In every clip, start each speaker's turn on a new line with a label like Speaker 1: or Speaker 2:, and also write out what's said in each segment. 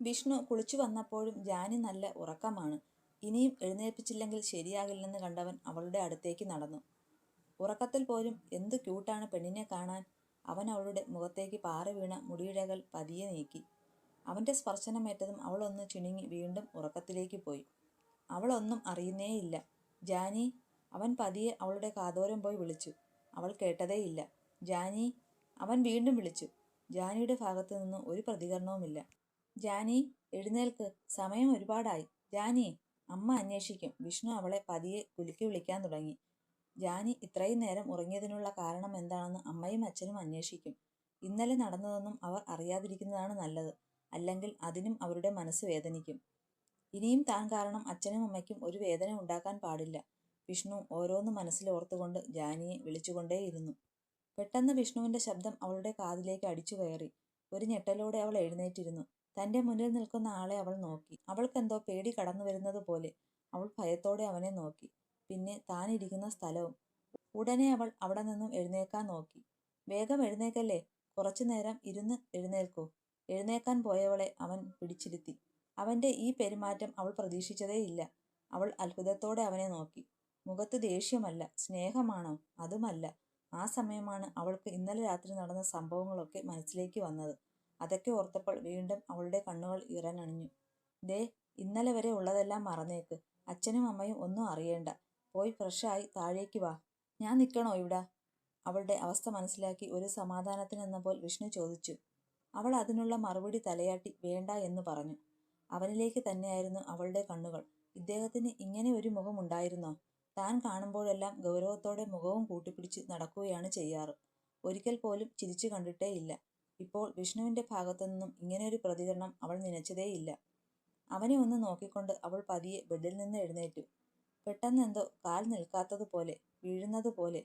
Speaker 1: വിഷ്ണു കുളിച്ചു വന്നപ്പോഴും ജാനി നല്ല ഉറക്കമാണ്. ഇനിയും എഴുന്നേൽപ്പിച്ചില്ലെങ്കിൽ ശരിയാകില്ലെന്ന് കണ്ടവൻ അവളുടെ അടുത്തേക്ക് നടന്നു. ഉറക്കത്തിൽ പോലും എന്തു ക്യൂട്ടാണ് പെണ്ണിനെ കാണാൻ. അവൻ അവളുടെ മുഖത്തേക്ക് പാറ വീണ മുടിയിഴകൾ പതിയെ നീക്കി. അവന്റെ സ്പർശനമേറ്റതും അവളൊന്ന് ചിണുങ്ങി വീണ്ടും ഉറക്കത്തിലേക്ക് പോയി. അവളൊന്നും അറിയുന്നേയില്ല. ജാനി അവൻ പതിയെ അവളുടെ കാതോരം പോയി വിളിച്ചു. അവൾ കേട്ടതേയില്ല. ജാനി അവൻ വീണ്ടും വിളിച്ചു. ജാനിയുടെ ഭാഗത്തു നിന്നും ഒരു പ്രതികരണവുമില്ല. ജാനി എഴുന്നേൽക്ക്. സമയം ഒരുപാടായി. ജാനി അമ്മ അന്വേഷിക്കും. വിഷ്ണു അവളെ പതിയെ കുലുക്കി വിളിക്കാൻ തുടങ്ങി. ജാനി ഇത്രയും നേരം ഉറങ്ങിയതിനുള്ള കാരണം എന്താണെന്ന് അമ്മയും അച്ഛനും അന്വേഷിക്കും. ഇന്നലെ നടന്നതൊന്നും അവർ അറിയാതിരിക്കുന്നതാണ് നല്ലത്. അല്ലെങ്കിൽ അതിനും അവരുടെ മനസ്സ് വേദനിക്കും. ഇനിയും താൻ കാരണം അച്ഛനും അമ്മയ്ക്കും ഒരു വേദന ഉണ്ടാക്കാൻ പാടില്ല. വിഷ്ണു ഓരോന്ന് മനസ്സിലോർത്തുകൊണ്ട് ജാനിയെ വിളിച്ചുകൊണ്ടേയിരുന്നു. പെട്ടെന്ന് വിഷ്ണുവിന്റെ ശബ്ദം അവളുടെ കാതിലേക്ക് അടിച്ചു കയറി. ഒരു ഞെട്ടലോടെ അവൾ എഴുന്നേറ്റിരുന്നു. തന്റെ മുന്നിൽ നിൽക്കുന്ന ആളെ അവൾ നോക്കി. അവൾക്കെന്തോ പേടി കടന്നു വരുന്നത് പോലെ അവൾ ഭയത്തോടെ അവനെ നോക്കി. പിന്നെ താൻ ഇരിക്കുന്ന സ്ഥലവും. ഉടനെ അവൾ അവിടെ നിന്നും എഴുന്നേക്കാൻ നോക്കി. വേഗം എഴുന്നേക്കല്ലേ? കുറച്ചു നേരം ഇരുന്ന് എഴുന്നേൽക്കൂ. എഴുന്നേക്കാൻ പോയവളെ അവൻ പിടിച്ചിരുത്തി. അവന്റെ ഈ പെരുമാറ്റം അവൾ പ്രതീക്ഷിച്ചതേയില്ല. അവൾ അത്ഭുതത്തോടെ അവനെ നോക്കി. മുഖത്ത് ദേഷ്യമല്ല സ്നേഹമാണോ? അതുമല്ല. ആ സമയമാണ് അവൾക്ക് ഇന്നലെ രാത്രി നടന്ന സംഭവങ്ങളൊക്കെ മനസ്സിലേക്ക് വന്നത്. അതൊക്കെ ഓർത്തപ്പോൾ വീണ്ടും അവളുടെ കണ്ണുകൾ ഇറനണിഞ്ഞു ദേ ഇന്നലെ വരെ ഉള്ളതെല്ലാം മറന്നേക്ക്. അച്ഛനും അമ്മയും ഒന്നും അറിയേണ്ട. പോയി ഫ്രഷായി താഴേക്ക് വാ. ഞാൻ നിൽക്കണോ ഇവിടെ? അവളുടെ അവസ്ഥ മനസ്സിലാക്കി ഒരു സമാധാനത്തിനെന്ന പോൽ വിഷ്ണു ചോദിച്ചു. അവൾ അതിനുള്ള മറുപടി തലയാട്ടി വേണ്ട എന്ന് പറഞ്ഞു. അവനിലേക്ക് തന്നെയായിരുന്നു അവളുടെ കണ്ണുകൾ. ഇദ്ദേഹത്തിന് ഇങ്ങനെ ഒരു മുഖമുണ്ടായിരുന്നോ താൻ കാണുമ്പോഴെല്ലാം ഗൗരവത്തോടെ മുഖവും കൂട്ടിപ്പിടിച്ച് നടക്കുകയാണ് ചെയ്യാറ്. ഒരിക്കൽ പോലും ചിരിച്ചു കണ്ടിട്ടേയില്ല. ഇപ്പോൾ വിഷ്ണുവിന്റെ ഭാഗത്തു നിന്നും ഇങ്ങനെയൊരു പ്രതികരണം അവൾ നനച്ചതേയില്ല. അവനെ ഒന്ന് നോക്കിക്കൊണ്ട് അവൾ പതിയെ ബെഡിൽ നിന്ന് എഴുന്നേറ്റു. പെട്ടെന്ന് എന്തോ കാൽ നിൽക്കാത്തതുപോലെ വീഴുന്നതുപോലെ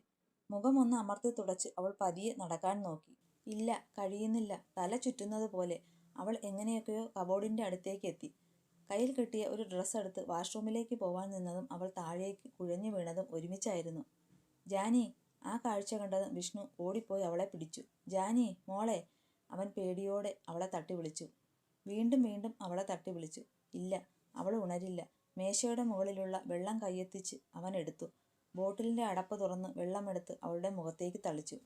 Speaker 1: മുഖം ഒന്ന് അമർത്തി തുടച്ച് അവൾ പതിയെ നടക്കാൻ നോക്കി. ഇല്ല കഴിയുന്നില്ല. തല ചുറ്റുന്നത് പോലെ അവൾ എങ്ങനെയൊക്കെയോ കബോർഡിന്റെ അടുത്തേക്ക് എത്തി. കയ്യിൽ കിട്ടിയ ഒരു ഡ്രസ്സ് എടുത്ത് വാഷ്റൂമിലേക്ക് പോവാൻ നിന്നതും അവൾ താഴേക്ക് കുഴഞ്ഞു വീണതും ഒരുമിച്ചായിരുന്നു. ജാനി ആ കാഴ്ച കണ്ടതും വിഷ്ണു ഓടിപ്പോയി അവളെ പിടിച്ചു. ജാനി മോളെ അവൻ പേടിയോടെ അവളെ തട്ടി വിളിച്ചു. വീണ്ടും വീണ്ടും അവളെ തട്ടി വിളിച്ചു. ഇല്ല അവൾ ഉണരില്ല. മേശയുടെ മുകളിലുള്ള വെള്ളം കയ്യെത്തിച്ച് അവൻ എടുത്തു. ബോട്ടിലിന്റെ അടപ്പ് തുറന്ന് വെള്ളമെടുത്ത് അവളുടെ മുഖത്തേക്ക് തളിച്ചു.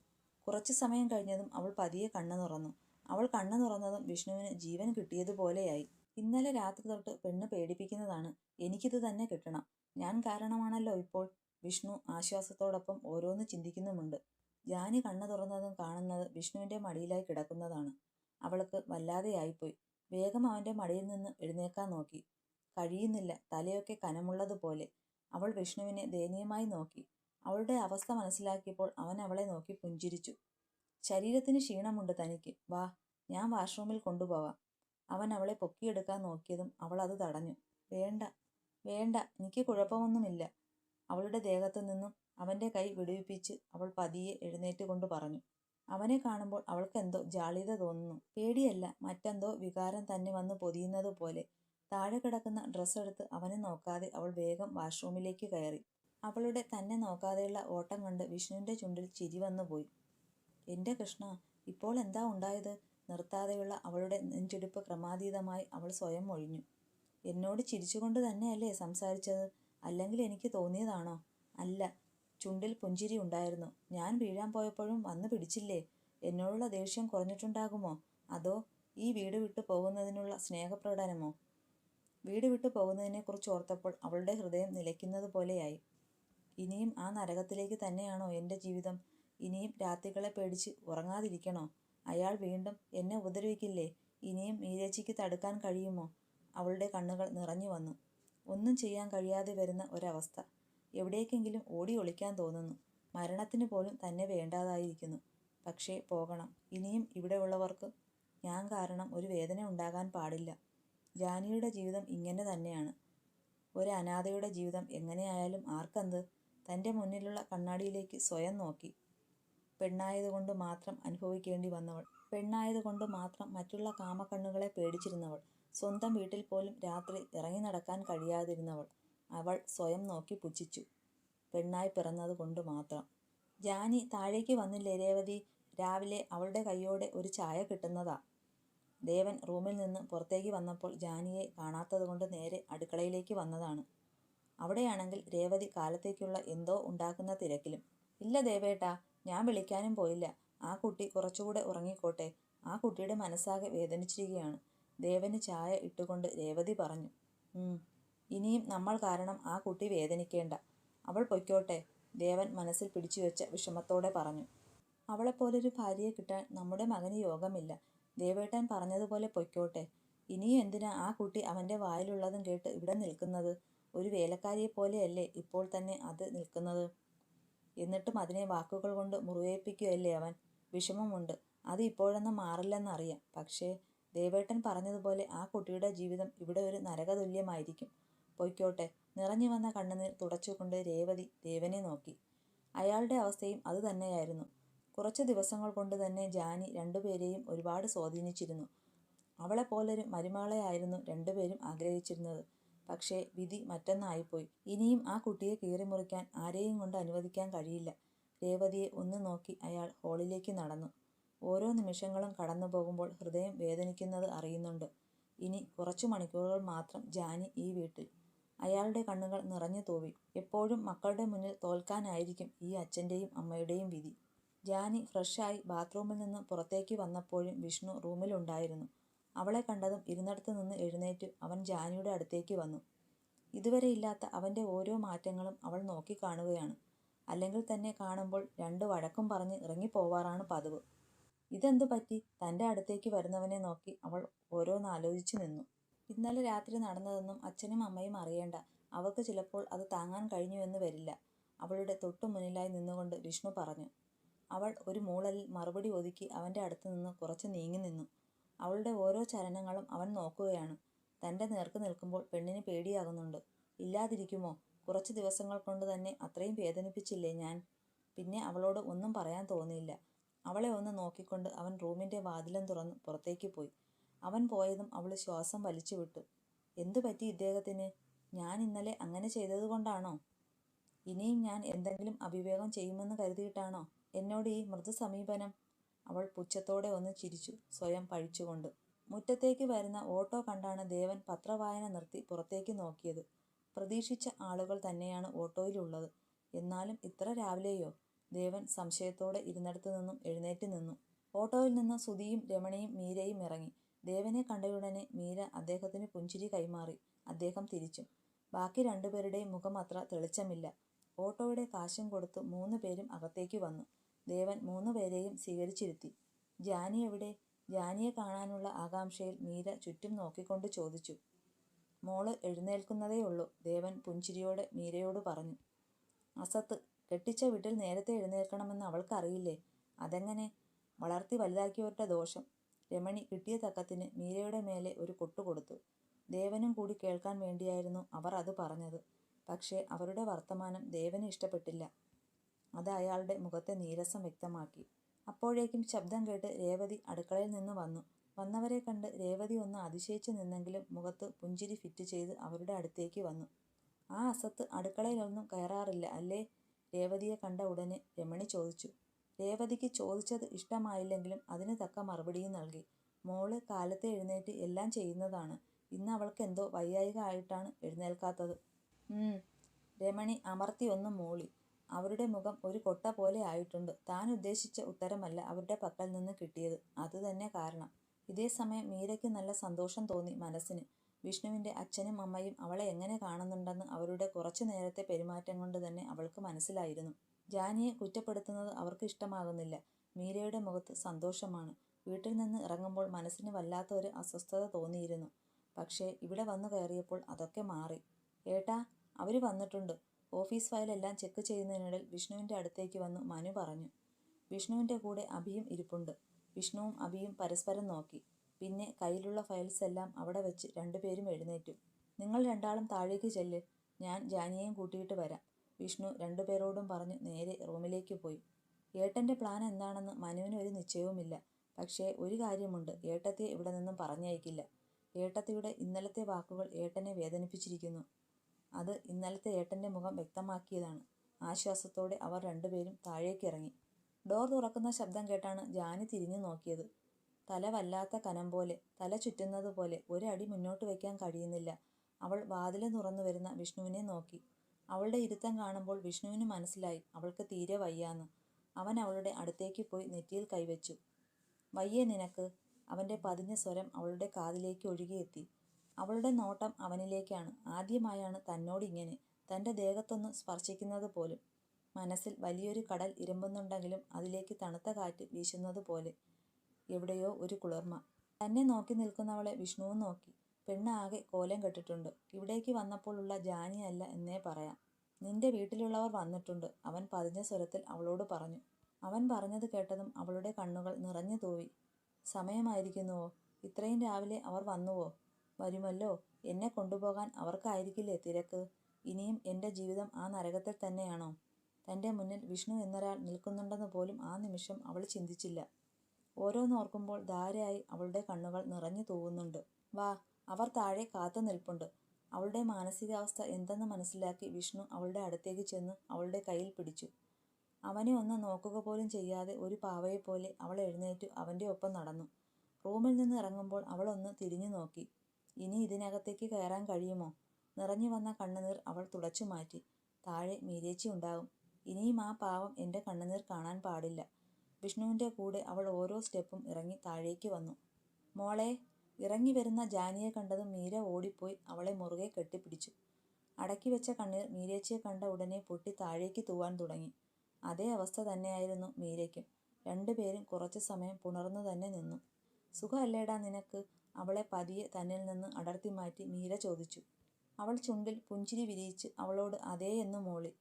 Speaker 1: കുറച്ചു സമയം കഴിഞ്ഞതും അവൾ പതിയെ കണ്ണു തുറന്നു. അവൾ കണ്ണു തുറന്നതും വിഷ്ണുവിന് ജീവൻ കിട്ടിയതുപോലെയായി. ഇന്നലെ രാത്രി തൊട്ട് പെണ്ണ് പേടിപ്പിക്കുന്നതാണ്. എനിക്കിത് തന്നെ കിട്ടണം. ഞാൻ കാരണമാണല്ലോ ഇപ്പോൾ. വിഷ്ണു ആശ്വാസത്തോടൊപ്പം ഓരോന്ന് ചിന്തിക്കുന്നുമുണ്ട്. ജാനി കണ്ണു തുറന്നതും കാണുന്നത് വിഷ്ണുവിന്റെ മടിയിലായി കിടക്കുന്നതാണ്. അവൾക്ക് വല്ലാതെയായിപ്പോയി. വേഗം അവന്റെ മടിയിൽ നിന്ന് എഴുന്നേക്കാൻ നോക്കി. കഴിയുന്നില്ല തലയൊക്കെ കനമുള്ളതുപോലെ. അവൾ വിഷ്ണുവിനെ ദയനീയമായി നോക്കി. അവളുടെ അവസ്ഥ മനസ്സിലാക്കിയപ്പോൾ അവൻ അവളെ നോക്കി പുഞ്ചിരിച്ചു. ശരീരത്തിന് ക്ഷീണമുണ്ട് തനിക്ക്. വാ ഞാൻ വാഷ്റൂമിൽ കൊണ്ടുപോവാം. അവൻ അവളെ പൊക്കിയെടുക്കാൻ നോക്കിയതും അവൾ അത് തടഞ്ഞു. വേണ്ട വേണ്ട എനിക്ക് കുഴപ്പമൊന്നുമില്ല. അവളുടെ ദേഹത്തു നിന്നും അവന്റെ കൈ വിടുവിപ്പിച്ച് അവൾ പതിയെ എഴുന്നേറ്റ് കൊണ്ട് പറഞ്ഞു. അവനെ കാണുമ്പോൾ അവൾക്കെന്തോ ജാളിത തോന്നുന്നു. പേടിയല്ല മറ്റെന്തോ വികാരം തന്നെ വന്ന് പൊതിയുന്നത് പോലെ. താഴെ കിടക്കുന്ന ഡ്രസ്സ് എടുത്ത് അവനെ നോക്കാതെ അവൾ വേഗം വാഷ്റൂമിലേക്ക് കയറി. അവളുടെ തന്നെ നോക്കാതെയുള്ള ഓട്ടം കണ്ട് വിഷ്ണുവിന്റെ ചുണ്ടിൽ ചിരി വന്നുപോയി എന്റെ കൃഷ്ണ ഇപ്പോൾ എന്താ ഉണ്ടായത്? നിർത്താതെയുള്ള അവളുടെ നെഞ്ചിടിപ്പ് ക്രമാതീതമായി അവൾ സ്വയം ഒഴിഞ്ഞു എന്നോട് ചിരിച്ചുകൊണ്ട് തന്നെയല്ലേ സംസാരിച്ചത്? അല്ലെങ്കിൽ എനിക്ക് തോന്നിയതാണോ? അല്ല ചുണ്ടിൽ പുഞ്ചിരി ഉണ്ടായിരുന്നു. ഞാൻ വീഴാൻ പോയപ്പോഴും വന്ന് പിടിച്ചില്ലേ? എന്നോടുള്ള ദേഷ്യം കുറഞ്ഞിട്ടുണ്ടാകുമോ? അതോ ഈ വീട് വിട്ടു പോകുന്നതിനുള്ള സ്നേഹപ്രകടനമോ? വീട് വിട്ടു പോകുന്നതിനെക്കുറിച്ച് ഓർത്തപ്പോൾ അവളുടെ ഹൃദയം നിലയ്ക്കുന്നത് പോലെയായി. ഇനിയും ആ നരകത്തിലേക്ക് തന്നെയാണോ എന്റെ ജീവിതം? ഇനിയും രാത്രികളെ പേടിച്ച് ഉറങ്ങാതിരിക്കണോ? അയാൾ വീണ്ടും എന്നെ ഉപദ്രവിക്കില്ലേ? ഇനിയും മീരേച്ചിക്ക് തടുക്കാൻ കഴിയുമോ? അവളുടെ കണ്ണുകൾ നിറഞ്ഞു വന്നു. ഒന്നും ചെയ്യാൻ കഴിയാതെ വരുന്ന ഒരവസ്ഥ. എവിടേക്കെങ്കിലും ഓടി ഒളിക്കാൻ തോന്നുന്നു. മരണത്തിന് പോലും തന്നെ വേണ്ടാതായിരിക്കുന്നു. പക്ഷേ പോകണം. ഇനിയും ഇവിടെയുള്ളവർക്ക് ഞാൻ കാരണം ഒരു വേദന ഉണ്ടാകാൻ പാടില്ല. ജാനിയുടെ ജീവിതം ഇങ്ങനെ തന്നെയാണ്. ഒരു അനാഥയുടെ ജീവിതം എങ്ങനെയായാലും ആർക്കെന്ത്? തന്റെ മുന്നിലുള്ള കണ്ണാടിയിലേക്ക് സ്വയം നോക്കി. പെണ്ണായതുകൊണ്ട് മാത്രം അനുഭവിക്കേണ്ടി വന്നവൾ. പെണ്ണായതുകൊണ്ട് മാത്രം മറ്റുള്ള കാമക്കണ്ണുകളെ പേടിച്ചിരുന്നവൾ. സ്വന്തം വീട്ടിൽ പോലും രാത്രി ഇറങ്ങി നടക്കാൻ കഴിയാതിരുന്നവൾ. അവൾ സ്വയം നോക്കി പുച്ഛിച്ചു. പെണ്ണായി പിറന്നത് കൊണ്ട് മാത്രം. ജാനി താഴേക്ക് വന്നില്ലേ രേവതി? രാവിലെ അവളുടെ കൈയോടെ ഒരു ചായ കിട്ടുന്നതാ. ദേവൻ റൂമിൽ നിന്ന് പുറത്തേക്ക് വന്നപ്പോൾ ജാനിയെ കാണാത്തതുകൊണ്ട് നേരെ അടുക്കളയിലേക്ക് വന്നതാണ്. അവിടെയാണെങ്കിൽ രേവതി കാലത്തേക്കുള്ള എന്തോ ഉണ്ടാക്കുന്ന തിരക്കിലും. ഇല്ല ദേവേട്ടാ ഞാൻ വിളിക്കാനും പോയില്ല. ആ കുട്ടി കുറച്ചുകൂടെ ഉറങ്ങിക്കോട്ടെ. ആ കുട്ടിയുടെ മനസ്സാകെ വേദനിച്ചിരിക്കുകയാണ്. ദേവന് ചായ ഇട്ടുകൊണ്ട് രേവതി പറഞ്ഞു. "ഉം, ഇനിയും നമ്മൾ കാരണം ആ കുട്ടി വേദനിക്കേണ്ട. അവൾ പൊയ്ക്കോട്ടെ ദേവൻ മനസ്സിൽ പിടിച്ചു വെച്ച വിഷമത്തോടെ പറഞ്ഞു. അവളെപ്പോലൊരു ഭാര്യയെ കിട്ടാൻ നമ്മുടെ മകന് യോഗമില്ല. ദേവേട്ടൻ പറഞ്ഞതുപോലെ പൊയ്ക്കോട്ടെ. ഇനിയും എന്തിനാ ആ കുട്ടി അവന്റെ വായിലുള്ളതും കേട്ട് ഇവിടെ നിൽക്കുന്നത്? ഒരു വേലക്കാരിയെ പോലെയല്ലേ ഇപ്പോൾ തന്നെ അത് നിൽക്കുന്നത്? എന്നിട്ടും അതിനെ വാക്കുകൾ കൊണ്ട് മുറിവേൽപ്പിക്കുകയല്ലേ അവൻ? വിഷമമുണ്ട്. അത് ഇപ്പോഴൊന്നും മാറില്ലെന്നറിയാം. പക്ഷേ ദേവേട്ടൻ പറഞ്ഞതുപോലെ ആ കുട്ടിയുടെ ജീവിതം ഇവിടെ ഒരു നരകതുല്യമായിരിക്കും. പൊയ്ക്കോട്ടെ. നിറഞ്ഞു വന്ന കണ്ണുനീർ തുടച്ചുകൊണ്ട് രേവതി ദേവനെ നോക്കി. അയാളുടെ അവസ്ഥയും അതുതന്നെയായിരുന്നു കുറച്ച് ദിവസങ്ങൾ കൊണ്ട് തന്നെ ജാനി രണ്ടുപേരെയും ഒരുപാട് സ്വാധീനിച്ചിരുന്നു. അവളെപ്പോലൊരു മരുമകളെയായിരുന്നു രണ്ടുപേരും ആഗ്രഹിച്ചിരുന്നത്. പക്ഷേ വിധി മറ്റൊന്നായിപ്പോയി. ഇനിയും ആ കുട്ടിയെ കീറിമുറിക്കാൻ ആരെയും കൊണ്ട് അനുവദിക്കാൻ കഴിയില്ല. രേവതിയെ ഒന്ന് നോക്കി അയാൾ ഹോളിലേക്ക് നടന്നു. ഓരോ നിമിഷങ്ങളും കടന്നു പോകുമ്പോൾ ഹൃദയം വേദനിക്കുന്നത് അറിയുന്നുണ്ട്. ഇനി കുറച്ചു മണിക്കൂറുകൾ മാത്രം ജാനി ഈ വീട്ടിൽ അയാളുടെ കണ്ണുകൾ നിറഞ്ഞു തൂവി. എപ്പോഴും മക്കളുടെ മുന്നിൽ തോൽക്കാനായിരിക്കും ഈ അച്ഛന്റെയും അമ്മയുടെയും വിധി. ജാനി ഫ്രഷായി ബാത്റൂമിൽ നിന്ന് പുറത്തേക്ക് വന്നപ്പോഴും വിഷ്ണു റൂമിലുണ്ടായിരുന്നു. അവളെ കണ്ടതും ഇരുന്നിടത്ത് നിന്ന് എഴുന്നേറ്റ് അവൻ ജാനിയുടെ അടുത്തേക്ക് വന്നു. ഇതുവരെ ഇല്ലാത്ത അവന്റെ ഓരോ മാറ്റങ്ങളും അവൾ നോക്കിക്കാണുകയാണ്. അല്ലെങ്കിൽ തന്നെ കാണുമ്പോൾ രണ്ട് വഴക്കും പറഞ്ഞ് ഇറങ്ങിപ്പോവാറാണ് പതിവ്. ഇതെന്തു പറ്റി? തന്റെ അടുത്തേക്ക് വരുന്നവനെ നോക്കി അവൾ ഓരോന്നാലോചിച്ചു നിന്നു. ഇന്നലെ രാത്രി നടന്നതൊന്നും അച്ഛനും അമ്മയും അറിയേണ്ട. അവർക്ക് ചിലപ്പോൾ അത് താങ്ങാൻ കഴിഞ്ഞുവെന്ന് വരില്ല. അവളുടെ തൊട്ടു മുന്നിലായി നിന്നുകൊണ്ട് വിഷ്ണു പറഞ്ഞു. അവൾ ഒരു മൂളലിൽ മറുപടി ഒതുക്കി അവന്റെ അടുത്ത് നിന്ന് കുറച്ച് നീങ്ങി നിന്നു. അവളുടെ ഓരോ ചലനങ്ങളും അവൻ നോക്കുകയാണ്. തന്റെ നേർക്ക് നിൽക്കുമ്പോൾ പെണ്ണിന് പേടിയാകുന്നുണ്ട്. ഇല്ലാതിരിക്കുമോ? കുറച്ച് ദിവസങ്ങൾ കൊണ്ട് തന്നെ അത്രയും വേദനിപ്പിച്ചില്ലേ ഞാൻ? പിന്നെ അവളോട് ഒന്നും പറയാൻ തോന്നിയില്ല. അവളെ ഒന്ന് നോക്കിക്കൊണ്ട് അവൻ റൂമിന്റെ വാതിലും തുറന്ന് പുറത്തേക്ക് പോയി. അവൻ പോയതും അവൾ ശ്വാസം വലിച്ചു വിട്ടു. എന്തു പറ്റി ഇദ്ദേഹത്തിന്? ഞാൻ ഇന്നലെ അങ്ങനെ ചെയ്തതുകൊണ്ടാണോ ഇനിയും ഞാൻ എന്തെങ്കിലും അവിവേകം ചെയ്യുമെന്ന് കരുതിയിട്ടാണോ? എന്നോട് ഈ മൃദുസമീപനം? അവൾ പുച്ഛത്തോടെ ഒന്ന് ചിരിച്ചു സ്വയം പഴിച്ചുകൊണ്ട്. മുറ്റത്തേക്ക് വരുന്ന ഓട്ടോ കണ്ടാണ് ദേവൻ പത്രവായന നിർത്തി പുറത്തേക്ക് നോക്കിയത്. പ്രതീക്ഷിച്ച ആളുകൾ തന്നെയാണ് ഓട്ടോയിലുള്ളത്. എന്നാലും ഇത്ര രാവിലെയോ? ദേവൻ സംശയത്തോടെ ഇരുന്നിടത്തു നിന്നും എഴുന്നേറ്റ് നിന്നു. ഓട്ടോയിൽ നിന്ന് സുധിയും രമണിയും മീരയും ഇറങ്ങി. ദേവനെ കണ്ടയുടനെ മീര അദ്ദേഹത്തിന് പുഞ്ചിരി കൈമാറി. അദ്ദേഹം തിരിച്ചും. ബാക്കി രണ്ടുപേരുടെയും മുഖം അത്ര തെളിച്ചമില്ല. ഓട്ടോയുടെ കാശും കൊടുത്തു മൂന്നു പേരും അകത്തേക്ക് വന്നു. ദേവൻ മൂന്ന് പേരെയും സ്വീകരിച്ചിരുത്തി. ജാനി എവിടെ? ജാനിയെ കാണാനുള്ള ആകാംക്ഷയിൽ മീര ചുറ്റും നോക്കിക്കൊണ്ട് ചോദിച്ചു. മോൾ എഴുന്നേൽക്കുന്നതേ ഉള്ളൂ ദേവൻ പുഞ്ചിരിയോടെ മീരയോട് പറഞ്ഞു. അസത്ത് കെട്ടിച്ച വീട്ടിൽ നേരത്തെ എഴുന്നേൽക്കണമെന്ന് അവൾക്കറിയില്ലേ? അതെങ്ങനെ? വളർത്തി വലുതാക്കിയവരുടെ ദോഷം. രമണി കിട്ടിയ തക്കത്തിന് മീരയുടെ മേലെ ഒരു കൊട്ടു കൊടുത്തു. ദേവനും കൂടി കേൾക്കാൻ വേണ്ടിയായിരുന്നു അവർ അത് പറഞ്ഞത്. പക്ഷേ അവരുടെ വർത്തമാനം ദേവന് ഇഷ്ടപ്പെട്ടില്ല. അത് അയാളുടെ മുഖത്തെ നീരസം വ്യക്തമാക്കി. അപ്പോഴേക്കും ശബ്ദം കേട്ട് രേവതി അടുക്കളയിൽ നിന്ന് വന്നു. വന്നവരെ കണ്ട് രേവതി ഒന്ന് അതിശയിച്ചു നിന്നെങ്കിലും മുഖത്ത് പുഞ്ചിരി ഫിറ്റ് ചെയ്ത് അവരുടെ അടുത്തേക്ക് വന്നു. ആ അസത്ത് അടുക്കളയിലൊന്നും കയറാറില്ല അല്ലേ? രേവതിയെ കണ്ട ഉടനെ രമണി ചോദിച്ചു. രേവതിക്ക് ചോദിച്ചത് ഇഷ്ടമായില്ലെങ്കിലും അതിന് തക്ക മറുപടിയും നൽകി. മോൾ കാലത്തെ എഴുന്നേറ്റ് എല്ലാം ചെയ്യുന്നതാണ്. ഇന്ന് അവൾക്ക് എന്തോ വയ്യായിക ആയിട്ടാണ് എഴുന്നേൽക്കാത്തത് രമണി അമർത്തി ഒന്ന് മൂളി. അവരുടെ മുഖം ഒരു കൊട്ട പോലെ ആയിട്ടുണ്ട്. താൻ ഉദ്ദേശിച്ച ഉത്തരമല്ല അവരുടെ പക്കൽ നിന്ന് കിട്ടിയത്. അതുതന്നെ കാരണം. ഇതേ സമയം മീരയ്ക്ക് നല്ല സന്തോഷം തോന്നി മനസ്സിന്. വിഷ്ണുവിന്റെ അച്ഛനും അമ്മയും അവളെ എങ്ങനെ കാണുന്നുണ്ടെന്ന് അവരുടെ കുറച്ചു നേരത്തെ പെരുമാറ്റം കൊണ്ട് തന്നെ അവൾക്ക് മനസ്സിലായിരുന്നു. ജാനിയെ കുറ്റപ്പെടുത്തുന്നത് അവർക്ക് ഇഷ്ടമാകുന്നില്ല. മീരയുടെ മുഖത്ത് സന്തോഷമാണ്. വീട്ടിൽ നിന്ന് ഇറങ്ങുമ്പോൾ മനസ്സിന് വല്ലാത്ത ഒരു അസ്വസ്ഥത തോന്നിയിരുന്നു. പക്ഷേ ഇവിടെ വന്നു കയറിയപ്പോൾ അതൊക്കെ മാറി. ഏട്ടാ അവർ വന്നിട്ടുണ്ട്. ഓഫീസ് ഫയലെല്ലാം ചെക്ക് ചെയ്യുന്നതിനിടയിൽ വിഷ്ണുവിന്റെ അടുത്തേക്ക് വന്നു മനു പറഞ്ഞു. വിഷ്ണുവിന്റെ കൂടെ അഭിയും ഇരിപ്പുണ്ട്. വിഷ്ണുവും അഭിയും പരസ്പരം നോക്കി. പിന്നെ കയ്യിലുള്ള ഫയൽസ് എല്ലാം അവിടെ വെച്ച് രണ്ടുപേരും എഴുന്നേറ്റു. നിങ്ങൾ രണ്ടാളും താഴേക്ക് ചെല്ല്. ഞാൻ ജാനിയെയും കൂട്ടിയിട്ട് വരാം. വിഷ്ണു രണ്ടുപേരോടും പറഞ്ഞ് നേരെ റൂമിലേക്ക് പോയി. ഏട്ടന്റെ പ്ലാൻ എന്താണെന്ന് മനുവിന് ഒരു നിശ്ചയവുമില്ല. പക്ഷേ ഒരു കാര്യമുണ്ട് ഏട്ടത്തെ ഇവിടെ നിന്നും പറഞ്ഞയക്കില്ല. ഏട്ടത്തിയുടെ ഇന്നലത്തെ വാക്കുകൾ ഏട്ടനെ വേദനിപ്പിച്ചിരിക്കുന്നു. അത് ഇന്നലത്തെ ഏട്ടന്റെ മുഖം വ്യക്തമാക്കിയതാണ്. ആശ്വാസത്തോടെ അവർ രണ്ടുപേരും താഴേക്കിറങ്ങി. ഡോർ തുറക്കുന്ന ശബ്ദം കേട്ടാണ് ജാനി തിരിഞ്ഞു നോക്കിയത്. തല വല്ലാത്ത കനം പോലെ തല ചുറ്റുന്നത് പോലെ ഒരടി മുന്നോട്ട് വയ്ക്കാൻ കഴിയുന്നില്ല. അവൾ വാതിലെ തുറന്നു വരുന്ന വിഷ്ണുവിനെ നോക്കി. അവളുടെ ഇരുത്തം കാണുമ്പോൾ വിഷ്ണുവിന് മനസ്സിലായി അവൾക്ക് തീരെ വയ്യാന്ന്. അവൻ അവളുടെ അടുത്തേക്ക് പോയി നെറ്റിയിൽ കൈവച്ചു. വയ്യേ നിനക്ക് അവന്റെ പതിഞ്ഞ സ്വരം അവളുടെ കാതിലേക്ക് ഒഴുകിയെത്തി. അവളുടെ നോട്ടം അവനിലേക്കാണ്. ആദ്യമായാണ് തന്നോട് ഇങ്ങനെ തന്റെ ദേഹത്തൊന്ന് സ്പർശിക്കുന്നത് പോലും. മനസ്സിൽ വലിയൊരു കടൽ ഇരമ്പുന്നുണ്ടെങ്കിലും അതിലേക്ക് തണുത്ത കാറ്റ് വീശുന്നത് പോലെ. എവിടെയോ ഒരു കുളിർമ. തന്നെ നോക്കി നിൽക്കുന്നവളെ വിഷ്ണുവും നോക്കി. പെണ്ണ് ആകെ കോലം കെട്ടിട്ടുണ്ട്. ഇവിടേക്ക് വന്നപ്പോൾ ഉള്ള ജാനിയല്ല എന്നേ പറയാം. നിന്റെ വീട്ടിലുള്ളവർ വന്നിട്ടുണ്ട്. അവൻ പതിഞ്ഞ സ്വരത്തിൽ അവളോട് പറഞ്ഞു. അവൻ പറഞ്ഞത് കേട്ടതും അവളുടെ കണ്ണുകൾ നിറഞ്ഞു തൂവി. സമയമായിരിക്കുന്നുവോ? ഇത്രയും രാവിലെ അവർ വന്നുവോ? വരുമല്ലോ. എന്നെ കൊണ്ടുപോകാൻ അവർക്കായിരിക്കില്ലേ തിരക്ക്? ഇനിയും എന്റെ ജീവിതം ആ നരകത്തിൽ തന്നെയാണോ? തന്റെ മുന്നിൽ വിഷ്ണു എന്നൊരാൾ നിൽക്കുന്നുണ്ടെന്ന് പോലും ആ നിമിഷം അവൾ ചിന്തിച്ചില്ല. ഓരോന്നോർക്കുമ്പോൾ ധാരയായി അവളുടെ കണ്ണുകൾ നിറഞ്ഞു തൂവുന്നുണ്ട്. വാ അവർ താഴെ കാത്തു നിൽപ്പുണ്ട്. അവളുടെ മാനസികാവസ്ഥ എന്തെന്ന് മനസ്സിലാക്കി വിഷ്ണു അവളുടെ അടുത്തേക്ക് ചെന്ന് അവളുടെ കയ്യിൽ പിടിച്ചു. അവനെ ഒന്ന് നോക്കുക പോലും ചെയ്യാതെ ഒരു പാവയെപ്പോലെ അവൾ എഴുന്നേറ്റു അവന്റെ ഒപ്പം നടന്നു. റൂമിൽ നിന്ന് ഇറങ്ങുമ്പോൾ അവളൊന്ന് തിരിഞ്ഞു നോക്കി. ഇനി ഇതിനകത്തേക്ക് കയറാൻ കഴിയുമോ? നിറഞ്ഞു വന്ന കണ്ണുനീർ അവൾ തുടച്ചു മാറ്റി. താഴെ മീരേച്ചി ഉണ്ടാകും ഇനിയും ആ പാവം എന്റെ കണ്ണുനീർ കാണാൻ പാടില്ല. വിഷ്ണുവിന്റെ കൂടെ അവൾ ഓരോ സ്റ്റെപ്പും ഇറങ്ങി താഴേക്ക് വന്നു. മോളെ ഇറങ്ങി വരുന്ന ജാനിയെ കണ്ടതും മീര ഓടിപ്പോയി അവളെ മുറുകെ കെട്ടിപ്പിടിച്ചു. അടക്കി വെച്ച കണ്ണീർ മീരേച്ചിയെ കണ്ട ഉടനെ പൊട്ടി താഴേക്ക് തൂവാൻ തുടങ്ങി. അതേ അവസ്ഥ തന്നെയായിരുന്നു മീരയ്ക്കും. രണ്ടുപേരും കുറച്ചു സമയം പുണർന്നു തന്നെ നിന്നു. സുഖമല്ലേടാ നിനക്ക്? അവളെ പതിയെ തന്നിൽ നിന്ന് അടർത്തി മാറ്റി മീര ചോദിച്ചു. അവൾ ചുണ്ടിൽ പുഞ്ചിരി വിരിയിച്ച് അവളോട് അതേ എന്ന് മൂളി.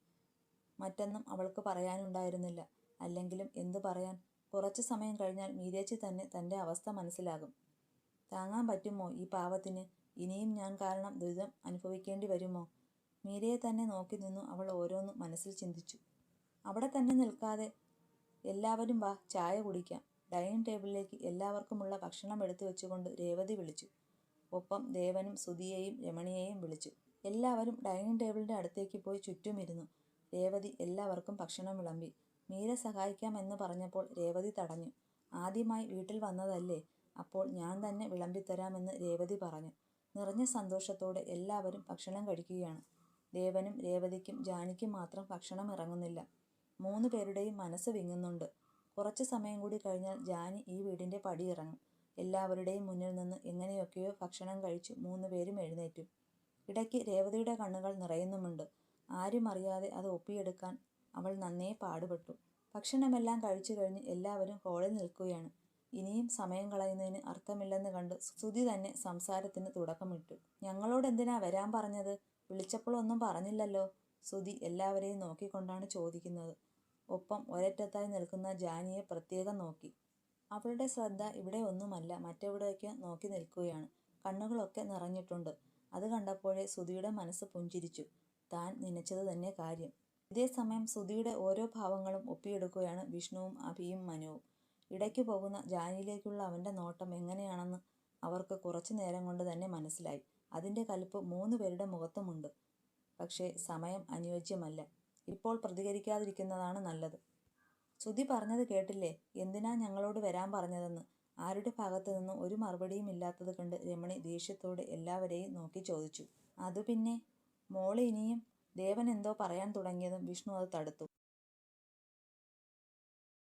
Speaker 1: മറ്റൊന്നും അവൾക്ക് പറയാനുണ്ടായിരുന്നില്ല. അല്ലെങ്കിലും എന്തു പറയാൻ? കുറച്ചു സമയം കഴിഞ്ഞാൽ മീരേച്ചി തന്നെ തന്റെ അവസ്ഥ മനസ്സിലാകും. താങ്ങാൻ പറ്റുമോ ഈ പാവത്തിന് ഇനിയും ഞാൻ കാരണം ദുരിതം അനുഭവിക്കേണ്ടി വരുമോ? മീരയെ തന്നെ നോക്കി നിന്നു അവൾ ഓരോന്നും മനസ്സിൽ ചിന്തിച്ചു. അവിടെ തന്നെ നിൽക്കാതെ എല്ലാവരും വാ ചായ കുടിക്കാം. ഡൈനിങ് ടേബിളിലേക്ക് എല്ലാവർക്കുമുള്ള ഭക്ഷണം എടുത്തു വെച്ചുകൊണ്ട് രേവതി വിളിച്ചു. ഒപ്പം ദേവനും സുധിയെയും രമണിയെയും വിളിച്ചു. എല്ലാവരും ഡൈനിങ് ടേബിളിന്റെ അടുത്തേക്ക് പോയി ചുറ്റുമിരുന്നു. രേവതി എല്ലാവർക്കും ഭക്ഷണം വിളമ്പി. മീര സഹായിക്കാമെന്ന് പറഞ്ഞപ്പോൾ രേവതി തടഞ്ഞു. ആദ്യമായി വീട്ടിൽ വന്നതല്ലേ? അപ്പോൾ ഞാൻ തന്നെ വിളമ്പിത്തരാമെന്ന് രേവതി പറഞ്ഞു. നിറഞ്ഞ സന്തോഷത്തോടെ എല്ലാവരും ഭക്ഷണം കഴിക്കുകയാണ്. ദേവനും രേവതിക്കും ജാനിക്കും മാത്രം ഭക്ഷണം ഇറങ്ങുന്നില്ല. മൂന്ന് പേരുടെയും മനസ്സ് വിങ്ങുന്നുണ്ട്. കുറച്ച് സമയം കൂടി കഴിഞ്ഞാൽ ജാനി ഈ വീടിന്റെ പടി ഇറങ്ങും. എല്ലാവരുടെയും മുന്നിൽ നിന്ന് എങ്ങനെയൊക്കെയോ ഭക്ഷണം കഴിച്ചു മൂന്ന് പേരും എഴുന്നേറ്റു. ഇടയ്ക്ക് രേവതിയുടെ കണ്ണുകൾ നിറയുന്നുമുണ്ട്. ആരും അറിയാതെ അത് ഒപ്പിയെടുക്കാൻ അവൾ നന്നേ പാടുപെട്ടു. ഭക്ഷണമെല്ലാം കഴിച്ചു കഴിഞ്ഞ് എല്ലാവരും ഹോളിൽ നിൽക്കുകയാണ്. ഇനിയും സമയം കളയുന്നതിന് അർത്ഥമില്ലെന്ന് കണ്ട് ശ്രുതി തന്നെ സംസാരത്തിന് തുടക്കമിട്ടു. ഞങ്ങളോട് എന്തിനാ വരാൻ പറഞ്ഞത്? വിളിച്ചപ്പോൾ ഒന്നും പറഞ്ഞില്ലല്ലോ. ശ്രുതി എല്ലാവരെയും നോക്കിക്കൊണ്ടാണ് ചോദിക്കുന്നത്. ഒപ്പം ഒരറ്റത്തായി നിൽക്കുന്ന ജാനിയെ പ്രത്യേകം നോക്കി. അവളുടെ ശ്രദ്ധ ഇവിടെ ഒന്നുമല്ല മറ്റെവിടേക്ക് നോക്കി നിൽക്കുകയാണ്. കണ്ണുകളൊക്കെ നിറഞ്ഞിട്ടുണ്ട്. അത് കണ്ടപ്പോഴേ സുധിയുടെ മനസ്സ് പുഞ്ചിരിച്ചു. താൻ നനച്ചത് തന്നെ കാര്യം. ഇതേ സമയം സുധിയുടെ ഓരോ ഭാവങ്ങളും ഒപ്പിയെടുക്കുകയാണ് വിഷ്ണുവും അഭിയും മനുവും. ഇടയ്ക്ക് പോകുന്ന ജാനിയിലേക്കുള്ള അവന്റെ നോട്ടം എങ്ങനെയാണെന്ന് അവർക്ക് കുറച്ചു നേരം കൊണ്ട് തന്നെ മനസ്സിലായി. അതിന്റെ കലിപ്പ് മൂന്ന് പേരുടെ മുഖത്തുമുണ്ട്. പക്ഷേ സമയം അനുയോജ്യമല്ല. ഇപ്പോൾ പ്രതികരിക്കാതിരിക്കുന്നതാണ് നല്ലത്. ശ്രുതി പറഞ്ഞത് കേട്ടില്ലേ? എന്തിനാ ഞങ്ങളോട് വരാൻ പറഞ്ഞതെന്ന്? ആരുടെ ഭാഗത്തു നിന്നും ഒരു മറുപടിയും ഇല്ലാത്തത് കണ്ട് രമണി ദേഷ്യത്തോടെ എല്ലാവരെയും നോക്കി ചോദിച്ചു. അതു പിന്നെ മോൾ ഇനിയും ദേവൻ എന്തോ പറയാൻ തുടങ്ങിയതും വിഷ്ണു അത് തടുത്തു.